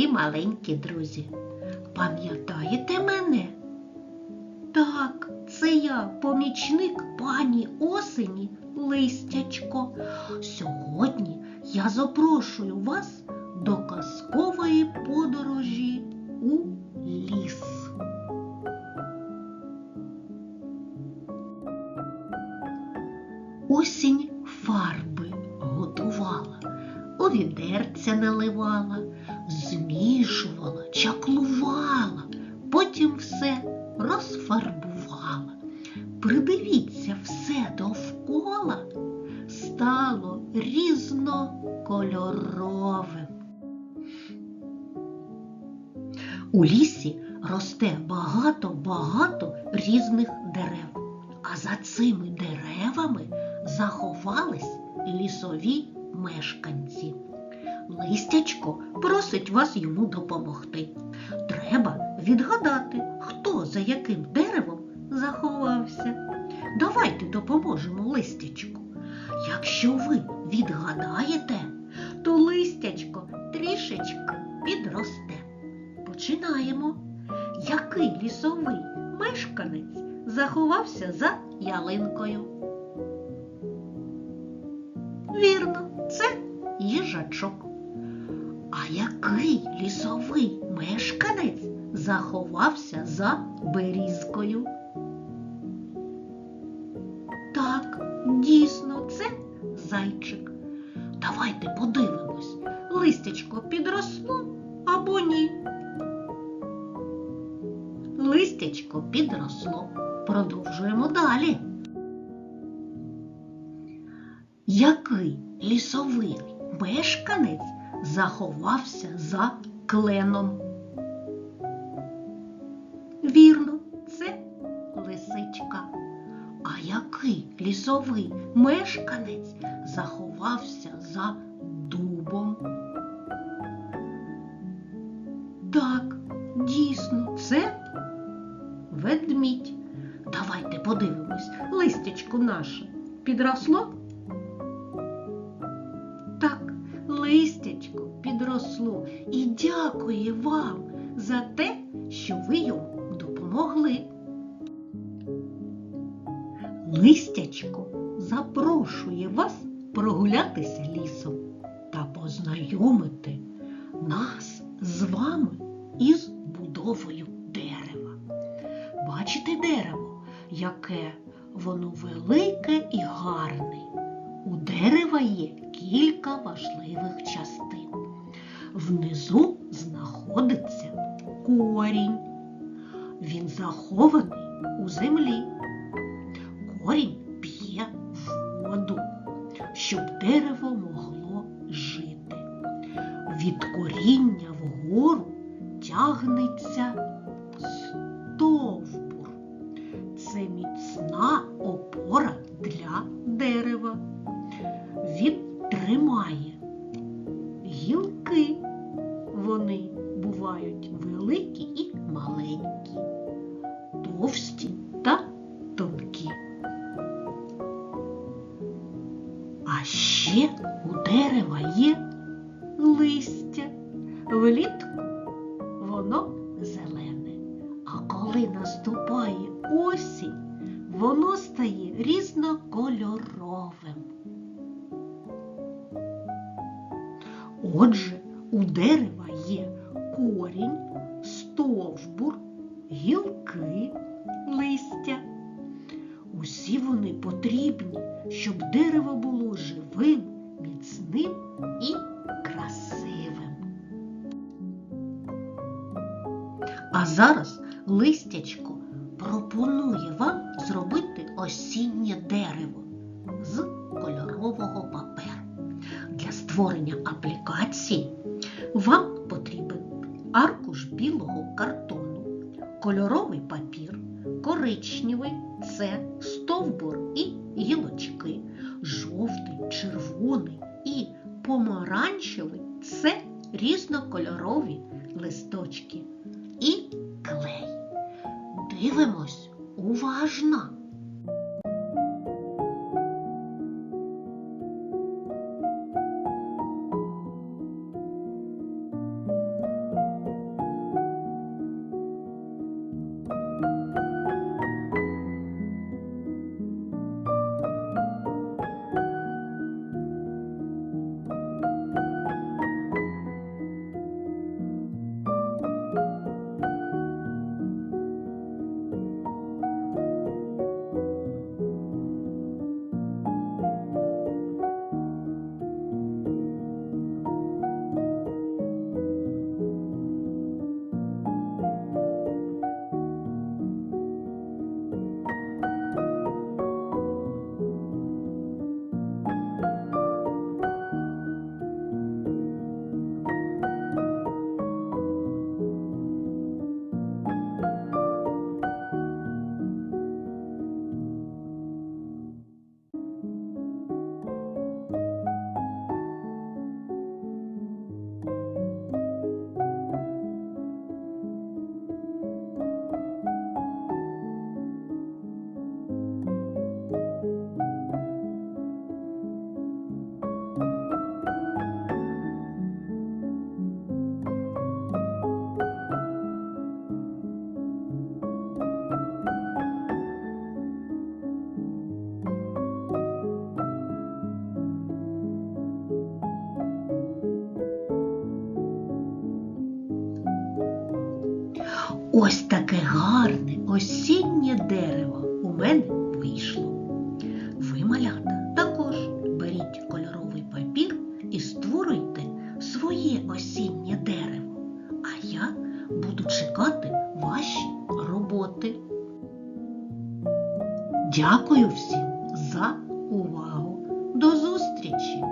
мої маленькі друзі. Пам'ятаєте мене? Так, це я, помічник пані осені Листячко. Сьогодні я запрошую вас до казкової подорожі у ліс. Осінь фарби готувала, у відерця наливала, змішувала, чаклувала, потім все розфарбувала. Придивіться все довкола, стало різнокольоровим. У лісі росте багато-багато різних дерев, а за цими деревами заховались лісові мешканці. Листячко просить вас йому допомогти. Треба відгадати, хто за яким деревом заховався. Давайте допоможемо листячку. Якщо ви відгадаєте, то листячко трішечки підросте. Починаємо. Який лісовий мешканець заховався за ялинкою? Вірно, це їжачок. А який лісовий мешканець заховався за берізкою? Так, дійсно, це зайчик. Давайте подивимось, листячко підросло або ні. Листячко підросло. Продовжуємо далі. Який лісовий мешканець заховався за кленом? Вірно, це лисичка. А який лісовий мешканець заховався за дубом? Так, дійсно, це ведмідь. Давайте подивимось, листячко наше підросло? Так, листячко підросло і дякує вам за те, що ви йому допомогли. Листячко запрошує вас прогулятися лісом та познайомити нас з вами із будовою дерева. Бачите дерево, яке воно велике і гарне. У дерева є кілька важливих частин. Внизу знаходиться корінь. Він захований у землі. Корінь п'є воду, щоб дерево могло жити. Від коріння вгору тягнеться стовбур. Це міцна опора для дерева. Він тримає А ще у дерева є листя. Влітку воно зелене, а коли наступає осінь, воно стає різнокольоровим. Отже, у дерева є корінь, стовбур, гілки, листя. Усі вони потрібні, щоб дерево було живим, міцним і красивим. А зараз листячко пропонує вам зробити осіннє дерево з кольорового паперу. Для створення аплікації вам потрібен аркуш білого картону, кольоровий папір, коричневий це стовбур і гілочки, жовтий, червоний і помаранчевий це різнокольорові листочки і клей. Дивимось уважно. Ось таке гарне осіннє дерево у мене вийшло. Ви, малята, також беріть кольоровий папір і створюйте своє осіннє дерево. А я буду чекати ваші роботи. Дякую всім за увагу. До зустрічі!